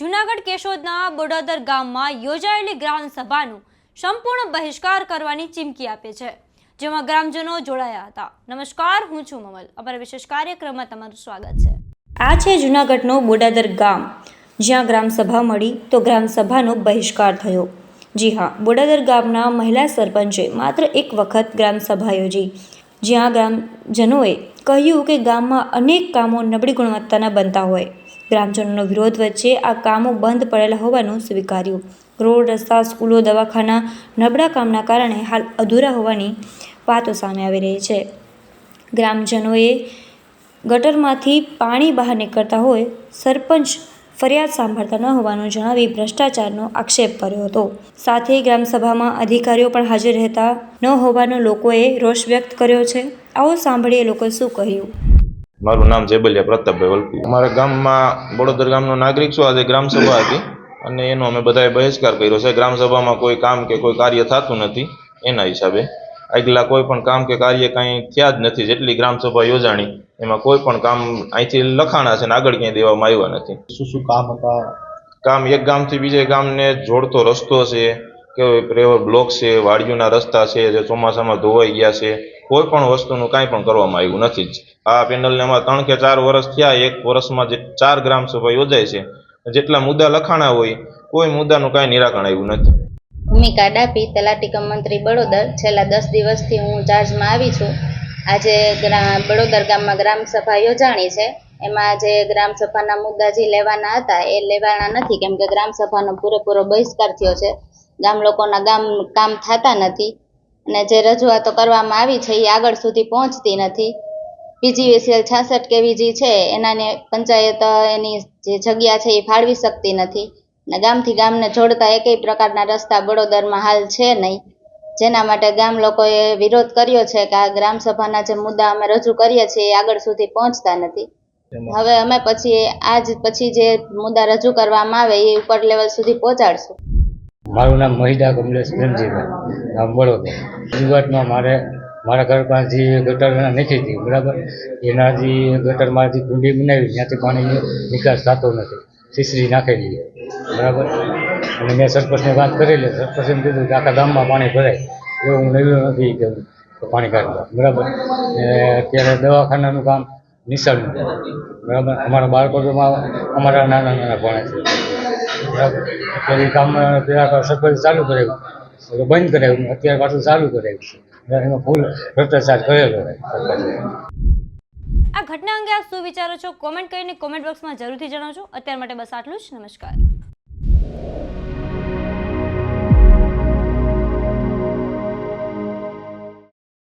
જૂનાગઢ કેશોદના બોડાદર ગામમાં યોજાયેલી ગ્રામ સભાનું સંપૂર્ણ બહિષ્કાર કરવાની ચીમકી આપે છે, જેમાં ગ્રામજનો જોડાયા હતા. નમસ્કાર, હું છું મમલ. અમારા વિશેષ કાર્યક્રમમાં તમારું સ્વાગત છે. આ છે જૂનાગઢનું બોડાદર ગામ. જ્યાં ગ્રામસભા મળી તો ગ્રામસભાનો બહિષ્કાર થયો. જી હા, બોડાદર ગામના મહિલા સરપંચે માત્ર એક વખત ગ્રામસભા યોજી. જ્યાં ગ્રામજનોએ કહ્યું કે ગામમાં અનેક કામો નબળી ગુણવત્તાના બનતા હોય. ગ્રામજનોનો વિરોધ વચ્ચે આ કામો બંધ પડેલા હોવાનું સ્વીકાર્યું. રોડ, રસ્તા, સ્કૂલો, દવાખાના, નબળા કામના કારણે હાલ અધૂરા હોવાની વાતો સામે આવી રહી છે. ગ્રામજનોએ ગટરમાંથી પાણી બહાર નીકળતા હોય સરપંચ ફરિયાદ સાંભળતા ન હોવાનું જણાવી ભ્રષ્ટાચારનો આક્ષેપ કર્યો હતો. સાથે ગ્રામસભામાં અધિકારીઓ પણ હાજર રહેતા ન હોવાનો લોકોએ રોષ વ્યક્ત કર્યો છે. આવો સાંભળીએ લોકોએ શું કહ્યું? મારું નામ જેબલિયા પ્રતાપભાઈ વલપી અમારા ગામમાં બળોદર ગામનો નાગરિક છું આજે ગ્રામસભા હતી. અને એનો અમે બધાએ બહિષ્કાર કર્યો છે. ગ્રામસભામાં કોઈ કામ કે કોઈ કાર્ય થતું નથી એના હિસાબે. આગલા કોઈ પણ કામ કે કાર્ય કાંઈ થયા જ નથી જેટલી ગ્રામસભા યોજાણી એમાં કોઈ પણ કામ અહીંથી લખાણા છે ને આગળ ક્યાંય દેવામાં આવ્યા નથી. શું શું કામ હતા? કામ એક ગામથી બીજે ગામને જોડતો રસ્તો છે કે રેવર બ્લોક છે વાડીઓના રસ્તા છે જે ચોમાસામાં ધોવાઈ ગયા છે કોઈ પણ વસ્તુનું કાંઈ પણ કરવામાં આવ્યું નથી જ. આ પેનલને એમાં ત્રણ કે ચાર વર્ષ થયા, એક વર્ષમાં જે ચાર ગ્રામ સભા યોજાય છે. જેટલા મુદ્દા લખાણા હોય, કોઈ મુદ્દાનું કાંઈ નિરાકરણ આવ્યું નથી. ભૂમિકા ડાપી તલાટી કમ મંત્રી બળોદર છેલ્લા દસ દિવસથી હું ચાર્જમાં આવી છું. આજે બળોદર ગામમાં ગ્રામ સભા યોજાણી છે. એમાં જે ગ્રામ સભાના મુદ્દા જે લેવાના હતા, એ લેવાના નથી, કેમ કે ગ્રામ પૂરેપૂરો બહિષ્કાર થયો છે. ગામ લોકોના ગામ, કામ થતા નથી. અને જે રજૂઆતો કરવામાં આવી છે એ આગળ સુધી પહોંચતી નથી. પીજીવીસીએલ છાસઠ કેવીજી છે, એનાને પંચાયત એની જે જગ્યા છે એ ફાળવી શકતી નથી. અને ગામથી ગામને જોડતા એકેય પ્રકારના રસ્તા બળોદરમાં હાલ છે નહીં. જેના માટે ગામ લોકોએ વિરોધ કર્યો છે કે આ ગ્રામસભાના જે મુદ્દા અમે રજૂ કરીએ છીએ એ આગળ સુધી પહોંચતા નથી. હવે અમે પછી આજ પછી જે મુદ્દા રજૂ કરવામાં આવે એ ઉપર લેવલ સુધી પહોંચાડશું. મારું નામ મહિદા કમલેશ પ્રેમજીભાઈ. નામ બળોદર ગુજરાતમાં મારે, મારા ઘર પાસે ગટર નથી હતી, બરાબર? એના જે ગટરમાંથી કુંડી બનાવી, ત્યાંથી પાણી નિકાસ થતો નથી. સીસરી નાખેલી બરાબર? અને મેં સરપંચને વાત કરેલી, સરપંચે કીધું કે આખા ગામમાં પાણી ભરાય. એવું હું નવ્યું નથી કે પાણી કાઢવા બરાબર? ને અત્યારે દવાખાનાનું કામ નિશાળનું બરાબર? અમારા બાળકો અમારા નાના નાના ભણે છે. અત્યારે કામ પેલા સરપંચ ચાલુ કરાવ્યું એટલે બંધ કરાવ્યું અત્યારે પાછું ચાલુ કરાવ્યું છે. એમાં ફૂલ ભ્રષ્ટાચાર કરેલો આ ઘટના અંગે આપ શું વિચારો છો? કોમેન્ટ કરીને કોમેન્ટ બોક્સમાં જરૂરથી જણાવજો. અત્યાર માટે બસ આટલું જ. નમસ્કાર.